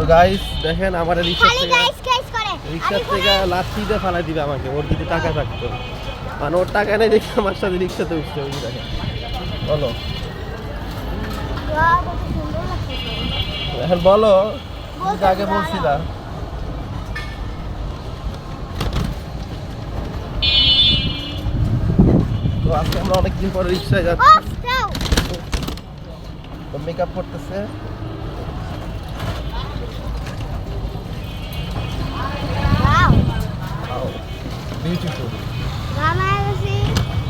তো গাইস দেখেন আমার রিক্সা থেকে আমি থেকে লাঠিতে ফালাই দিবে আমাকে ওর যদি টাকা থাকতো। মানে ওর টাকা নেই দেখে আমার সাথে রিক্সাতে উঠতে হবে দেখেন। বলো। এখন বলো আগে দাঁড়াও। বলছিলা? তো আজকে আমরা অনেকদিন পরে রিক্সায় যাচ্ছি। মেকআপ করতেছে। বিউটিফুল হয়ে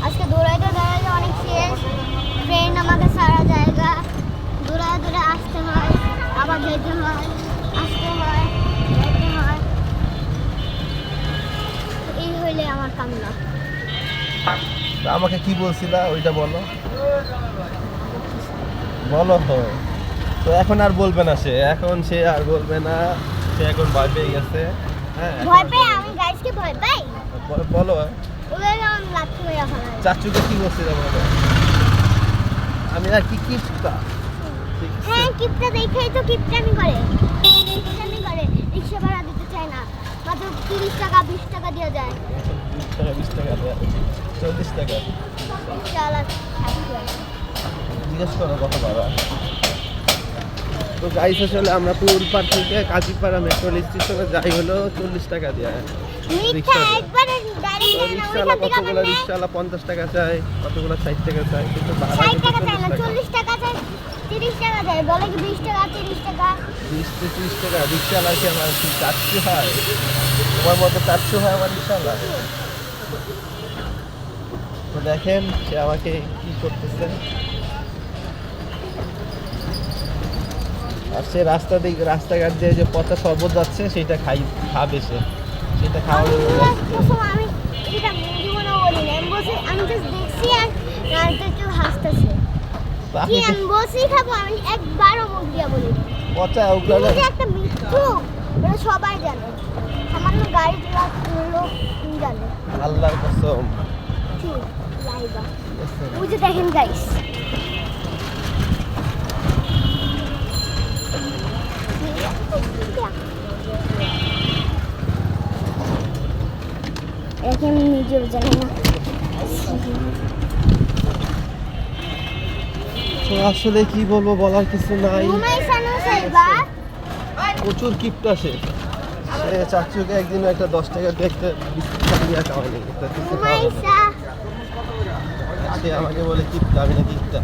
আজকে দৌড়াইতে দৌড়াইতে অনেক শেষ ট্রেন আমাকে সারা জায়গা আসতে হয় আবার যেতে হয় আসতে হয় যেতে হয়। এই হইলে আমার কান্না। আমাকে কি বলছিলা? ওইটা বলো। বলো তো এখন আর বলবে না সে। এখন সে আর বলবে না। সে এখন ভয় পেয়ে গেছে। হ্যাঁ ভয় বলবে আমি গাইজকে ভয় পাই? বলো- চাচুকে কি বলছিলাম বলো? আমি আর কি কিপটা? হ্যাঁ কিপটা দেখেই তো কিপটামি করে। কিপটামি করে। রিক্সা ভাড়া দিতে চায় না। মাত্র তিরিশ টাকা বিশ টাকা দিয়ে যায়। বিশ টাকা বিশ টাকা দেয়। চল্লিশ টাকা। জিজ্ঞেস করো কত বাবা তো গাইস আসলে আমরা পুরপাড় থেকে কাজীপাড়া মেট্রো স্টেশনে যাই হলো চল্লিশ টাকা তো। রিক্সাওয়ালা কতগুলো রিক্সাওয়ালা পঞ্চাশ টাকা চাই কতগুলো ষাট টাকা কিন্তু ভাড়া কিন্তু চায় না চল্লিশ টাকা চায় তিরিশ টাকা চায় বলে কি বিশ টাকা তিরিশ টাকা? বিশ ত্রিশ টাকা রিক্সাওয়ালা কি আমার কি চারশো হয়? তোমার মতো চারশো হয় আমার রিক্সাওয়ালা তো দেখেন সে আমাকে কি করতেছে? আর সে রাস্তা দিক রাস্তাঘাট দিয়ে যে পথা শরবত যাচ্ছে সেটা খাই খাবে সে। সেটা খাওয়া আমি এটা জীবনে বলি না আমি বলছি আমি জাস্ট দেখছি আর একটু হাসতেছে। কি আমি বলছি খাব আমি একবারও মুখ দিয়া বলি। পচা ওগুলো একটা মৃত্যু এটা সবাই জানে। সামান্য গাড়ি লোক জানে। আল্লাহর কসম। লাইবা। ঠিক? ওই যে দেখেন গাইস একে আমি নিজেও জানি না তো আসলে কি বলব বলার কিছু নাই। প্রচুর কিপটা সে চাচুকে একদিন একটা দশ টাকা দেখতে বিস্কুট। সা আমাকে বলে কিপটা আমি না কিপটা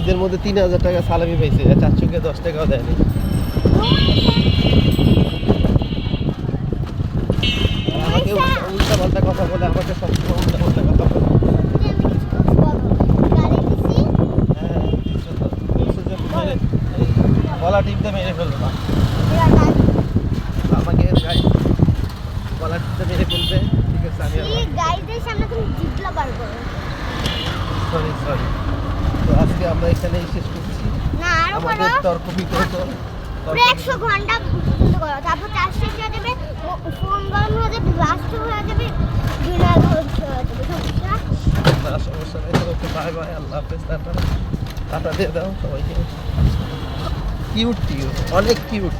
ঈদের মধ্যে তিন হাজার টাকা সালামি পাইছে চাচুকে দশ টাকাও দেয়নি। উল্টা পাল্টা কথা বলে আমাকে সবসময় উল্টা পাল্টা কথা বলে গলা টিপতে মেরে ফেলব না আমাকে গাই- গলা টিপতে মেরে ফেলবে ঠিক আছে আমি এই সামনে তুমি জিতলা পারব সরি সরি তো আজকে আমরা এখানেই শেষ করছি। না আরও আমাদের তর্ক বিতর্ক। একশো ঘণ্টা তারপর হয়ে ফোন গরম হয়ে যাবে হয়ে যাবে হয়ে আল্লাহ হাফেজ দিয়ে দাও সবাইকে। কিউট কিউট অনেক কিউট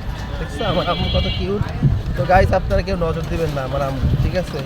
আমার আম্মু কত কিউট তো গাইস আপনারা কেউ নজর দিবেন না আমার আম্মু, ঠিক আছে?